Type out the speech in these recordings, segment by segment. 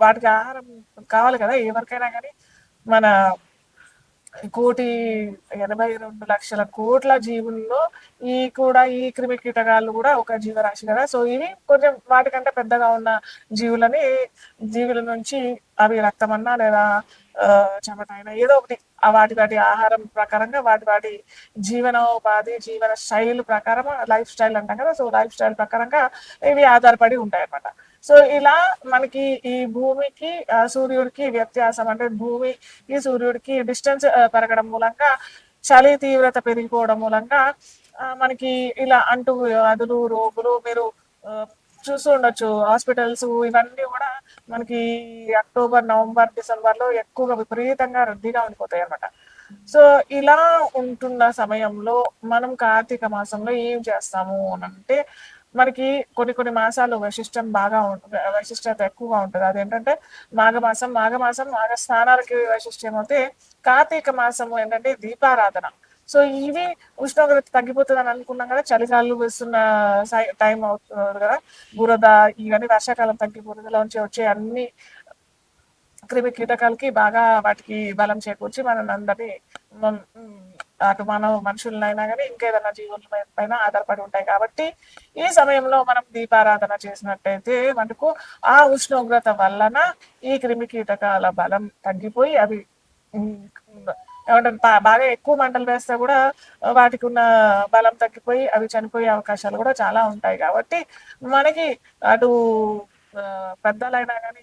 వాటికి ఆహారం కావాలి కదా ఎవరికైనా కానీ మన కోటి ఎనభై రెండు లక్షల కోట్ల జీవుల్లో ఈ కూడా ఈ క్రిమి కీటకాలు కూడా ఒక జీవరాశి కదా. సో ఇవి కొంచెం వాటికంటే పెద్దగా ఉన్న జీవులని జీవుల నుంచి అవి రక్తమన్నా లేదా ఆ, చెమట ఏదో ఒకటి ఆ వాటి వాటి ఆహారం ప్రకారంగా వాటి వాటి జీవనోపాధి జీవన శైలి ప్రకారం లైఫ్ స్టైల్ అంటాం కదా. సో లైఫ్ స్టైల్ ప్రకారంగా ఇవి ఆధారపడి ఉంటాయి అన్నమాట సో ఇలా మనకి ఈ భూమికి సూర్యుడికి వ్యత్యాసం అంటే భూమి ఈ సూర్యుడికి డిస్టెన్స్ పెరగడం మూలంగా చలి తీవ్రత పెరిగిపోవడం మూలంగా మనకి ఇలా అంటూ వ్యాధులు రోగులు మీరు చూస్తూ ఉండొచ్చు. హాస్పిటల్స్ ఇవన్నీ కూడా మనకి అక్టోబర్ నవంబర్ డిసెంబర్లో ఎక్కువగా విపరీతంగా రద్దీగా ఉండిపోతాయి అనమాట సో ఇలా ఉంటున్న సమయంలో మనం కార్తీక మాసంలో ఏం చేస్తాము అని అంటే మనకి కొన్ని కొన్ని మాసాలు వైశిష్టం బాగా వైశిష్టత ఎక్కువగా ఉంటుంది. అదేంటంటే మాఘమాసం మాఘమాసం మాఘ స్నానాలకి వైశిష్టం అయితే కార్తీక మాసము ఏంటంటే దీపారాధన. సో ఇవి ఉష్ణోగ్రత తగ్గిపోతుంది అని అనుకున్నాం కదా చలికాలు వేస్తున్న టైం అవుతుంది కదా బురద ఇవన్నీ వర్షాకాలం తగ్గి బురదలోంచి వచ్చే అన్ని క్రిమి కీటకాలకి బాగా వాటికి బలం చేకూర్చి మనం అందరినీ అటు మానవ మనుషులనైనా కానీ ఇంకేదైనా జీవుల పైన ఆధారపడి ఉంటాయి. కాబట్టి ఈ సమయంలో మనం దీపారాధన చేసినట్టయితే మనకు ఆ ఉష్ణోగ్రత వలన ఈ క్రిమి కీటకాల బలం తగ్గిపోయి అవి ఏమంటారు బాగా ఎక్కువ మంటలు వేస్తే కూడా వాటికి ఉన్న బలం తగ్గిపోయి అవి చనిపోయే అవకాశాలు కూడా చాలా ఉంటాయి. కాబట్టి మనకి అటు పెద్దలైనా కానీ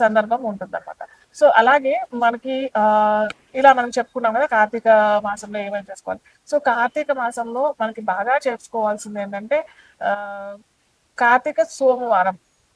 సందర్భం ఉంటుందన్నమాట. సో అలాగే మనకి ఆ ఇలా మనం చెప్పుకున్నాం కదా కార్తీక మాసంలో ఏమేమి చేసుకోవాలి. సో కార్తీక మాసంలో మనకి బాగా చేసుకోవాల్సింది ఏంటంటే ఆ కార్తీక సోమవారం.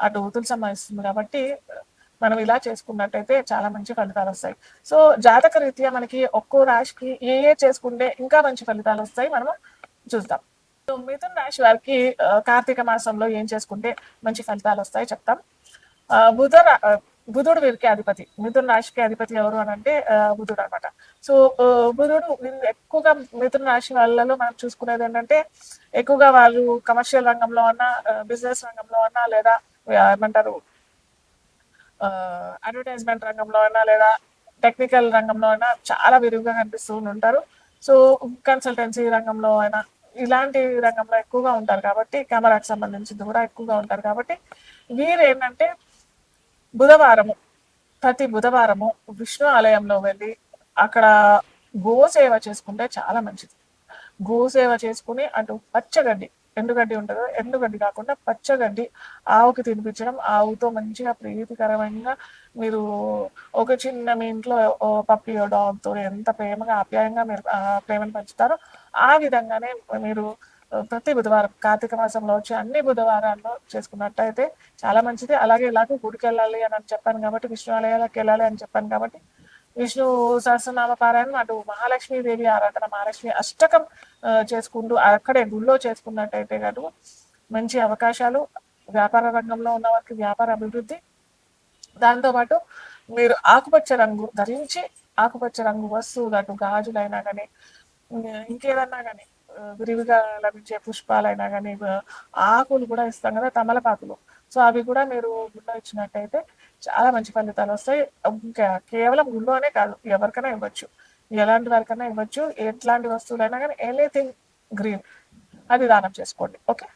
అటు ఊతులు ఇస్తుంది కాబట్టి మనం ఇలా చేసుకున్నట్టయితే చాలా మంచి ఫలితాలు వస్తాయి. సో జాతక రీత్యా మనకి ఒక్కో రాశికి ఏ ఏ చేసుకుంటే ఇంకా మంచి ఫలితాలు వస్తాయి మనము చూద్దాం. సో మిథున రాశి వారికి కార్తీక మాసంలో ఏం చేసుకుంటే మంచి ఫలితాలు వస్తాయి చెప్తాం. ఆ, బుధ బుధుడు వీరికి అధిపతి. మిథున రాశికి అధిపతి ఎవరు అని అంటే బుధుడు అనమాట సో బుధుడు ఎక్కువగా మిథున రాశి వాళ్ళలో మనం చూసుకునేది ఏంటంటే ఎక్కువగా వాళ్ళు కమర్షియల్ రంగంలో అన్నా బిజినెస్ రంగంలో అన్నా లేదా ఏమంటారు? అడ్వర్టైజ్మెంట్ రంగంలో అయినా లేదా టెక్నికల్ రంగంలో అయినా చాలా విరివిగా కనిపిస్తూ ఉంటారు. సో కన్సల్టెన్సీ రంగంలో అయినా ఇలాంటి రంగంలో ఎక్కువగా ఉంటారు కాబట్టి కెమెరాకి సంబంధించింది కూడా ఎక్కువగా ఉంటారు కాబట్టి వీరు ఏంటంటే బుధవారము ప్రతి బుధవారము విష్ణు ఆలయంలో వెళ్ళి అక్కడ గోసేవ చేసుకుంటే చాలా మంచిది. గోసేవ చేసుకుని అటు పచ్చగడ్డి ఎండుగడ్డి ఉంటుందో. ఎండుగడ్డి కాకుండా పచ్చగడ్డి ఆవుకి తినిపించడం. ఆవుతో మంచిగా ప్రీతికరమైన మీరు ఒక చిన్న మీ ఇంట్లో ఓ పప్పియో డాగ్తో ఎంత ప్రేమగా ఆప్యాయంగా మీరు ప్రేమను పంచుతారో ఆ విధంగానే మీరు ప్రతి బుధవారం కార్తీక మాసంలో వచ్చి అన్ని బుధవారాల్లో చేసుకున్నట్టయితే చాలా మంచిది. అలాగే ఇలాగ గుడికి వెళ్ళాలి అని చెప్పాను కాబట్టి విష్ణు ఆలయాలకు వెళ్ళాలి అని చెప్పాను కాబట్టి విష్ణు సహస్రనామ పారాయణం అటు మహాలక్ష్మీదేవి ఆరాధన మహాలక్ష్మి అష్టకం చేసుకుంటూ అక్కడే గుళ్ళో చేసుకున్నట్టయితే కాదు మంచి అవకాశాలు. వ్యాపార రంగంలో ఉన్న వారికి వ్యాపార అభివృద్ధి. దాంతోపాటు మీరు ఆకుపచ్చ రంగు ధరించి ఆకుపచ్చ రంగు వస్తువులు అటు గాజులైనా కానీ ఇంకేదన్నా కానీ విరివిగా లభించే పుష్పాలైనా కానీ ఆకులు కూడా ఇస్తాం కదా తమలపాకులు. సో అవి కూడా మీరు గుళ్ళో ఇచ్చినట్టయితే చాలా మంచి ఫలితాలు వస్తాయి ఇంకా కేవలం గుళ్ళోనే కాదు ఎవరికైనా ఇవ్వచ్చు. ఎలాంటి వారికైనా ఇవ్వచ్చు ఎట్లాంటి వస్తువులైనా కానీ ఎనీథింగ్ గ్రీన్ అది దానం చేసుకోండి. ఓకే